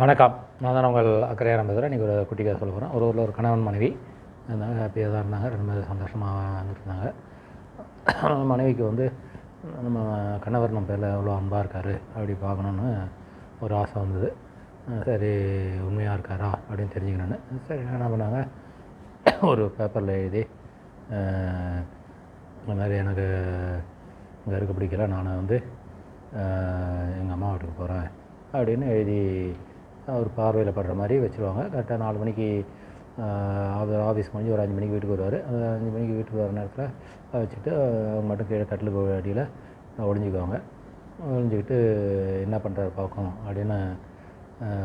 வணக்கம். நான் தான் உங்கள் அக்கறையாரம் பேசுகிறேன் இன்றைக்கி ஒரு குட்டி கதை சொல்ல போகிறேன் ஒரு ஊரில் ஒரு கணவன் மனைவி இருந்தாங்க ஹாப்பியாக தான் இருந்தாங்க. ரெண்டு பேரும் சந்தோஷமாக இருந்தாங்க. மனைவிக்கு வந்து நம்ம கணவர் நம்ம பேரில் எவ்வளோ அன்பாக இருக்கார் அப்படி பார்க்கணுன்னு ஒரு ஆசை வந்தது. சரி உண்மையாக இருக்காரா அப்படின்னு தெரிஞ்சுக்கணுன்னு சரி என்ன பண்ணாங்க? ஒரு பேப்பரில் எழுதி இந்த மாதிரி எனக்கு இங்கே இருக்க பிடிக்கல. நான் வந்து எங்கள் அம்மா வீட்டுக்கு போகிறேன் அப்படின்னு எழுதி அவர் பார்வையில் படுற மாதிரி வச்சுருவாங்க. கரெக்டாக நாலு மணிக்கு அவர் ஆஃபீஸ் முடிஞ்சு ஒரு அஞ்சு மணிக்கு வீட்டுக்கு வருவார். அந்த அஞ்சு மணிக்கு வீட்டுக்கு வர நேரத்தில் வச்சுட்டு அவங்க மட்டும் கீழே கட்டிலுக்கு அடியில் ஒழிஞ்சிக்குவாங்க ஒளிஞ்சிக்கிட்டு என்ன பண்ணுறாரு பார்க்கும் அப்படின்னு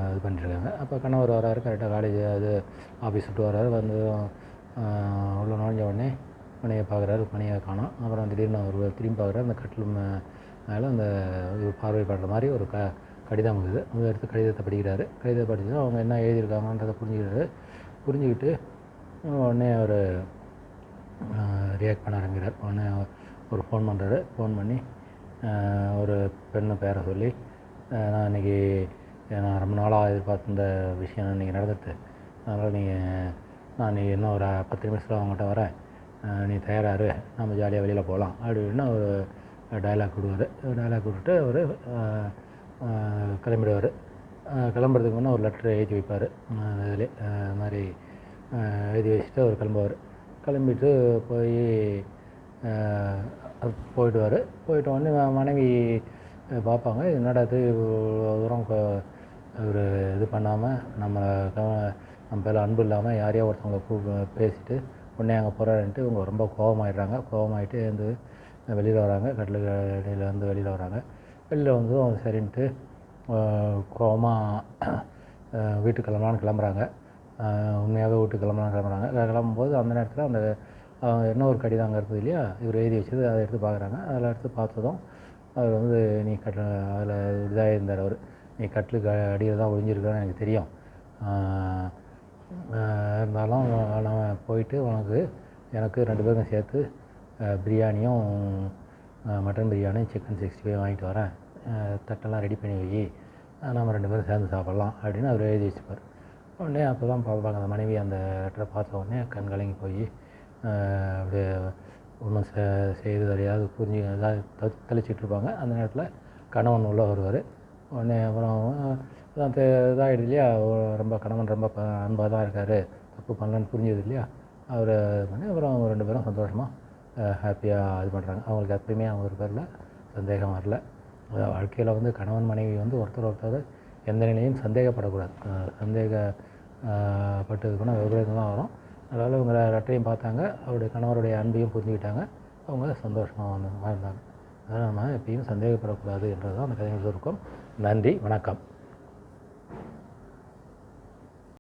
இது பண்ணிட்டுருக்காங்க. அப்போ கணவர் வராரு. கரெக்டாக காலேஜ் அது ஆஃபீஸ் விட்டு வராரு. வந்து உள்ள நுழைஞ்ச உடனே மனையை பார்க்குறாரு. மனையை காணோம். அப்புறம் திடீர்னு அவர் திரும்பி பார்க்குறாரு. அந்த கட்டில் மேலே அந்த ஒரு பார்வைப்படுற மாதிரி ஒரு க கடிதம் இருக்குது அதை எடுத்து கடிதத்தை படிக்கிறாரு கடிதத்தை படித்து அவங்க என்ன எழுதியிருக்காங்கன்றதை புரிஞ்சுக்கிறாரு. புரிஞ்சுக்கிட்டு உடனே அவர் ரியாக்ட் பண்ண ஆரம்பிக்கிறார். உடனே ஒரு ஃபோன் பண்ணுறாரு ஃபோன் பண்ணி ஒரு பெண்ணை பேரை சொல்லி நான் இன்றைக்கி நான் ரொம்ப நாளாக எதிர்பார்த்த விஷயம் இன்றைக்கி நடந்துட்டு அதனால் நீங்கள் நான் நீ இன்னும் ஒரு பத்து நிமிஷத்தில் அவங்ககிட்ட வரேன். நீ தயாராரு நம்ம ஜாலியாக வெளியில் போகலாம். அப்படின்னு ஒரு டைலாக் விடுவார் டைலாக் விட்டுட்டு அவர் கிளம்பிடுவார். கிளம்புறதுக்கு முன்னே ஒரு லெட்டர் எழுதி வைப்பார். அதில் அது மாதிரி எழுதி வச்சுட்டு அவர் கிளம்புவார். கிளம்பிட்டு போய் போயிடுவார். போயிட்டு வந்து மனைவி பார்ப்பாங்க. என்னடா இது இவ்வளோ தூரம் ஒரு இது பண்ணாமல் நம்ம நம்ம பேரில் அன்பு இல்லாமல் யாரையோ ஒருத்தவங்க கூ பேசிட்டு உடனே அங்கே போகிறாருன்ட்டு இவங்க ரொம்ப கோபமாயிடுறாங்க கோபமாயிட்டு வந்து வெளியில் வராங்க. கட்டிலுக்கு இடையில வந்து வெளியில் வராங்க. வெளியில் வந்து அவங்க சரின்ட்டு கோவமாக வீட்டுக்கு கிளம்பலான்னு கிளம்புறாங்க. ஆஹ் உண்மையாகவே வீட்டுக்கு கிளம்பலான்னு கிளம்புறாங்க. கிளம்பும்போது அந்த நேரத்தில் அந்த என்ன ஒரு கடிதம் அங்கே இருக்குது இல்லையா இவர் எழுதி வச்சது அதை எடுத்து பார்க்குறாங்க. அதில் எடுத்து பார்த்ததும் அவர் வந்து நீ கட் அதில் இதாக இருந்தார் அவர். நீ கட்டிலுக்கு அடியில் தான் ஒழிஞ்சிருக்கான்னு எனக்கு தெரியும். இருந்தாலும் நான் போயிட்டு உனக்கு எனக்கு ரெண்டு பேருக்கும் சேர்த்து பிரியாணியும் மட்டன் பிரியாணியும் சிக்கன் சிக்ஸ்டி ஃபைவ் வாங்கிட்டு வரேன். தட்டெல்லாம் ரெடி பண்ணி வை ஆஹ் நம்ம ரெண்டு பேரும் சேர்ந்து சாப்பிட்லாம் அப்படின்னு அவர் எழுதி வச்சுப்பார் உடனே அப்போ தான் பார்ப்பாங்க அந்த மனைவி அந்த லெட்டரை பார்த்த உடனே கண் கலங்கி போய் அப்படியே ஒன்றும் செ செய்து தெரியாது புரிஞ்சு எதாவது த தெளிச்சிட்டு இருப்பாங்க. அந்த நேரத்தில் கணவன் உள்ளே வருவார். உடனே அப்புறம் அதான் இதாகிடுது இல்லையா? ரொம்ப கணவன் ரொம்ப அன்பாக தான் இருக்கார். தப்பு பண்ணலன்னு புரிஞ்சது இல்லையா? அவர் பண்ணி அப்புறம் அவங்க ரெண்டு பேரும் சந்தோஷமாக ஹாப்பியாக இது பண்ணுறாங்க அவங்களுக்கு எப்பயுமே அவங்க ஒரு பேரில் சந்தேகம் வரல. வாழ்க்கையில் வந்து கணவன் மனைவி வந்து ஒருத்தர் ஒருத்தர் எந்த நிலையும் சந்தேகப்படக்கூடாது. அஹ் சந்தேக விபரீதம் தான் வரும். அதனால் இவங்க ரெட்டையும் பார்த்தாங்க. அவருடைய கணவருடைய அன்பையும் புரிஞ்சுக்கிட்டாங்க. அவங்க சந்தோஷமாக வந்து வாழ்ந்தாங்க. அதனால் நம்ம எப்பயும் சந்தேகப்படக்கூடாது என்றது தான் அந்த கதையின் சுருக்கம். நன்றி வணக்கம்.